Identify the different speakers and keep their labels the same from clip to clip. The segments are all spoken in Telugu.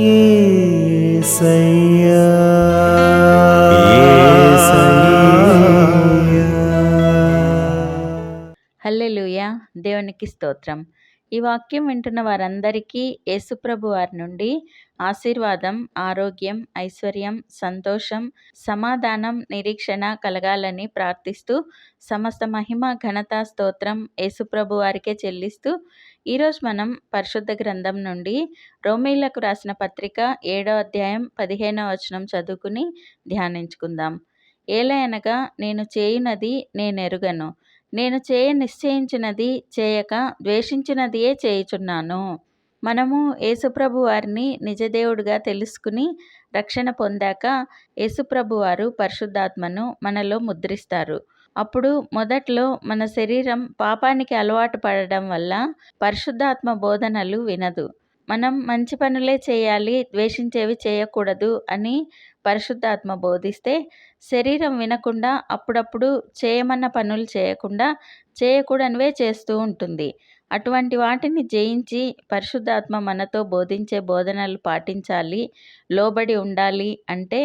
Speaker 1: యేసయ్యా
Speaker 2: హల్లెలూయా. దేవునికి స్తోత్రం. ఈ వాక్యం వింటున్న వారందరికీ యేసుప్రభు వారి నుండి ఆశీర్వాదం ఆరోగ్యం ఐశ్వర్యం సంతోషం సమాధానం నిరీక్షణ కలగాలని ప్రార్థిస్తూ సమస్త మహిమ ఘనత స్తోత్రం యేసుప్రభు వారికే చెల్లిస్తూ ఈరోజు మనం పరిశుద్ధ గ్రంథం నుండి రోమీలకు రాసిన పత్రిక ఏడో అధ్యాయం పదిహేనవ వచనం చదువుకుని ధ్యానించుకుందాం. ఏలయనగా నేను చేయునది నేనెరుగను. నేను చేయ నిశ్చయించినది చేయక ద్వేషించినదియే చేయుచున్నాను. మనము యేసుప్రభు వారిని నిజదేవుడిగా తెలుసుకుని రక్షణ పొందాక యేసుప్రభు వారు పరిశుద్ధాత్మను మనలో ముద్రిస్తారు. అప్పుడు మొదట్లో మన శరీరం పాపానికి అలవాటు పడడం వల్ల పరిశుద్ధాత్మ బోధనలు వినదు. మనం మంచి పనులే చేయాలి ద్వేషించేవి చేయకూడదు అని పరిశుద్ధాత్మ బోధిస్తే శరీరం వినకుండా అప్పుడప్పుడు చేయమన్న పనులు చేయకుండా చేయకూడనివే చేస్తూ ఉంటుంది. అటువంటి వాటిని జయించి పరిశుద్ధాత్మ మనతో బోధించే బోధనలు పాటించాలి లోబడి ఉండాలి అంటే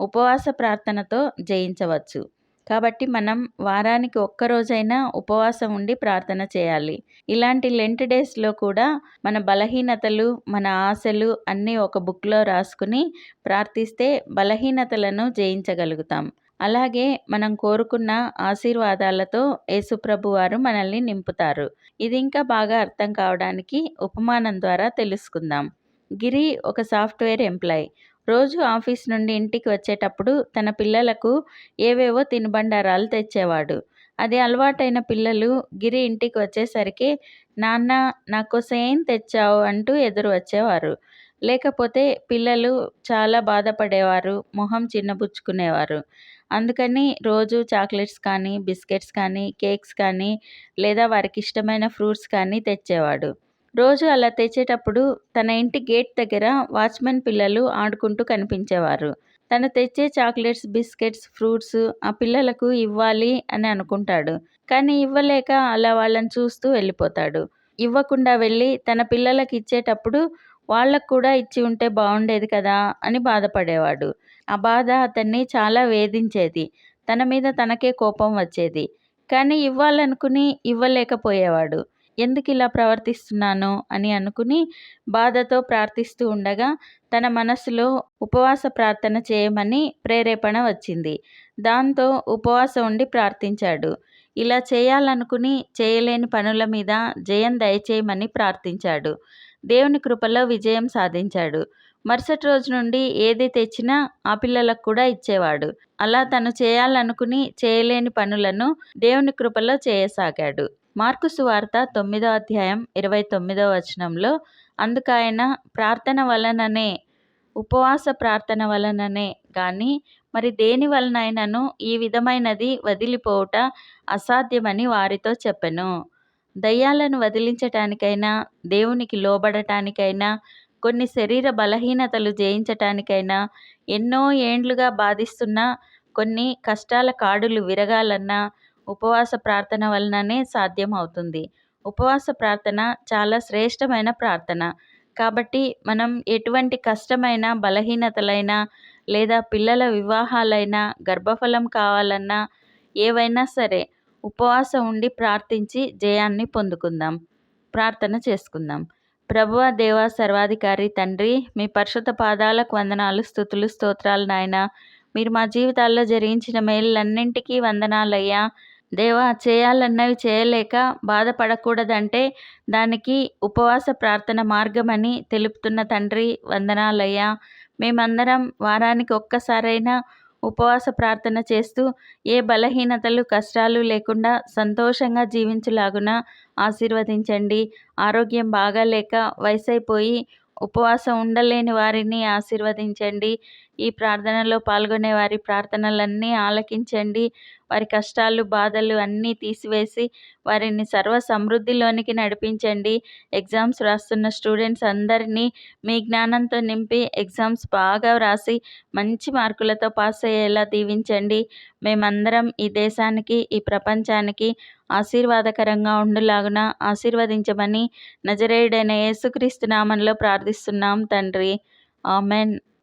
Speaker 2: ఉపవాస ప్రార్థనతో జయించవచ్చు. కాబట్టి మనం వారానికి ఒక్కరోజైనా ఉపవాసం ఉండి ప్రార్థన చేయాలి. ఇలాంటి లెంట్ డేస్లో కూడా మన బలహీనతలు మన ఆశలు అన్నీ ఒక బుక్లో రాసుకుని ప్రార్థిస్తే బలహీనతలను జయించగలుగుతాం. అలాగే మనం కోరుకున్న ఆశీర్వాదాలతో యేసుప్రభు వారు మనల్ని నింపుతారు. ఇది ఇంకా బాగా అర్థం కావడానికి ఉపమానం ద్వారా తెలుసుకుందాం. గిరి ఒక సాఫ్ట్వేర్ ఎంప్లాయ్. రోజు ఆఫీస్ నుండి ఇంటికి వచ్చేటప్పుడు తన పిల్లలకు ఏవేవో తినుబండారాలు తెచ్చేవాడు. అది అలవాటైన పిల్లలు గిరి ఇంటికి వచ్చేసరికి నాన్న నాకు సేమ్ తెచ్చావు అంటూ ఎదురు వచ్చేవారు. లేకపోతే పిల్లలు చాలా బాధపడేవారు మొహం చిన్నబుచ్చుకునేవారు. అందుకని రోజు చాక్లెట్స్ కానీ బిస్కెట్స్ కానీ కేక్స్ కానీ లేదా వారికి ఇష్టమైన ఫ్రూట్స్ కానీ తెచ్చేవాడు. రోజు అలా తెచ్చేటప్పుడు తన ఇంటి గేట్ దగ్గర వాచ్మెన్ పిల్లలు ఆడుకుంటూ కనిపించేవారు. తను తెచ్చే చాక్లెట్స్ బిస్కెట్స్ ఫ్రూట్స్ ఆ పిల్లలకు ఇవ్వాలి అని అనుకుంటాడు. కానీ ఇవ్వలేక అలా వాళ్ళని చూస్తూ వెళ్ళిపోతాడు. ఇవ్వకుండా వెళ్ళి తన పిల్లలకి ఇచ్చేటప్పుడు వాళ్ళకు కూడా ఇచ్చి ఉంటే బాగుండేది కదా అని బాధపడేవాడు. ఆ బాధ అతన్ని చాలా వేధించేది. తన మీద తనకే కోపం వచ్చేది. కానీ ఇవ్వాలనుకుని ఇవ్వలేకపోయేవాడు. ఎందుకు ఇలా ప్రవర్తిస్తున్నాను అని అనుకుని బాధతో ప్రార్థిస్తూ ఉండగా తన మనసులో ఉపవాస ప్రార్థన చేయమని ప్రేరేపణ వచ్చింది. దాంతో ఉపవాసం ఉండి ప్రార్థించాడు. ఇలా చేయాలనుకుని చేయలేని పనుల మీద జయం దయచేయమని ప్రార్థించాడు. దేవుని కృపలో విజయం సాధించాడు. మరుసటి రోజు నుండి ఏది తెచ్చినా ఆ పిల్లలకు కూడా ఇచ్చేవాడు. అలా తను చేయాలనుకుని చేయలేని పనులను దేవుని కృపలో చేయసాగాడు. మార్కు సువార్త తొమ్మిదో అధ్యాయం ఇరవై తొమ్మిదో వచనంలో అందుకైన ప్రార్థన వలననే ఉపవాస ప్రార్థన వలననే కానీ మరి దేని వలనైనను ఈ విధమైనది వదిలిపోవుట అసాధ్యమని వారితో చెప్పెను. దయ్యాలను వదిలించటానికైనా దేవునికి లోబడటానికైనా కొన్ని శరీర బలహీనతలు జయించటానికైనా ఎన్నో ఏండ్లుగా బాధిస్తున్న కొన్ని కష్టాల కాడులు విరగాలన్నా ఉపవాస ప్రార్థన వలననే సాధ్యం అవుతుంది ఉపవాస ప్రార్థన చాలా శ్రేష్టమైన ప్రార్థన. కాబట్టి మనం ఎటువంటి కష్టమైన బలహీనతలైనా లేదా పిల్లల వివాహాలైనా గర్భఫలం కావాలన్నా ఏవైనా సరే ఉపవాసం ఉండి ప్రార్థించి జయాన్ని పొందుకుందాం. ప్రార్థన చేసుకుందాం. ప్రభువ దేవ సర్వాధికారి తండ్రి మీ పరిశుద్ధ పాదాలకు వందనాలు స్థుతులు స్తోత్రాలు నాయన. మీరు మా జీవితాల్లో జరిగించిన మేళ్ళన్నింటికీ వందనాలయ్యా. దేవా చేయాలన్నవి చేయలేక బాధపడకూడదంటే దానికి ఉపవాస ప్రార్థన మార్గమని తెలుపుతున్న తండ్రి వందనాలయ్యా. మేమందరం వారానికి ఒక్కసారైనా ఉపవాస ప్రార్థన చేస్తూ ఏ బలహీనతలు కష్టాలు లేకుండా సంతోషంగా జీవించులాగున ఆశీర్వదించండి. ఆరోగ్యం బాగాలేక వయసైపోయి ఉపవాసం ఉండలేని వారిని ఆశీర్వదించండి. ఈ ప్రార్థనలో పాల్గొనే వారి ప్రార్థనలన్నీ ఆలకించండి. వారి కష్టాలు బాధలు అన్నీ తీసివేసి వారిని సర్వ సమృద్ధిలోనికి నడిపించండి. ఎగ్జామ్స్ రాస్తున్న స్టూడెంట్స్ అందరినీ మీ జ్ఞానంతో నింపి ఎగ్జామ్స్ బాగా వ్రాసి మంచి మార్కులతో పాస్ అయ్యేలా దీవించండి. మేమందరం ఈ దేశానికి ఈ ప్రపంచానికి ఆశీర్వాదకరంగా ఉండులాగున ఆశీర్వదించమని నజరేయుడైన యేసుక్రీస్తు నామంలో ప్రార్థిస్తున్నాం తండ్రి. ఆమెన్.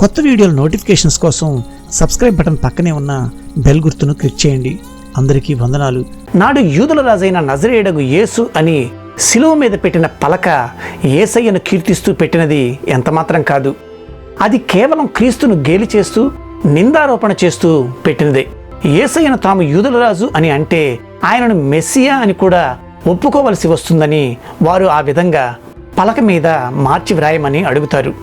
Speaker 1: కొత్త వీడియోల నోటిఫికేషన్స్ కోసం సబ్స్క్రైబ్ బటన్ పక్కనే ఉన్న బెల్ గుర్తును క్లిక్ చేయండి. అందరికీ వందనాలు. నాడు యూదుల రాజైన నజరేడగు యేసు అని శిలువ మీద పెట్టిన పలక ఏసయ్యను కీర్తిస్తూ పెట్టినది ఎంతమాత్రం కాదు. అది కేవలం క్రీస్తును గేలి చేస్తూ నిందారోపణ చేస్తూ పెట్టినదే. ఏసయ్యను తాము యూదుల రాజు అని అంటే ఆయనను మెస్సియా అని కూడా ఒప్పుకోవలసి వస్తుందని వారు ఆ విధంగా పలక మీద మార్చి వ్రాయమని అడుగుతారు.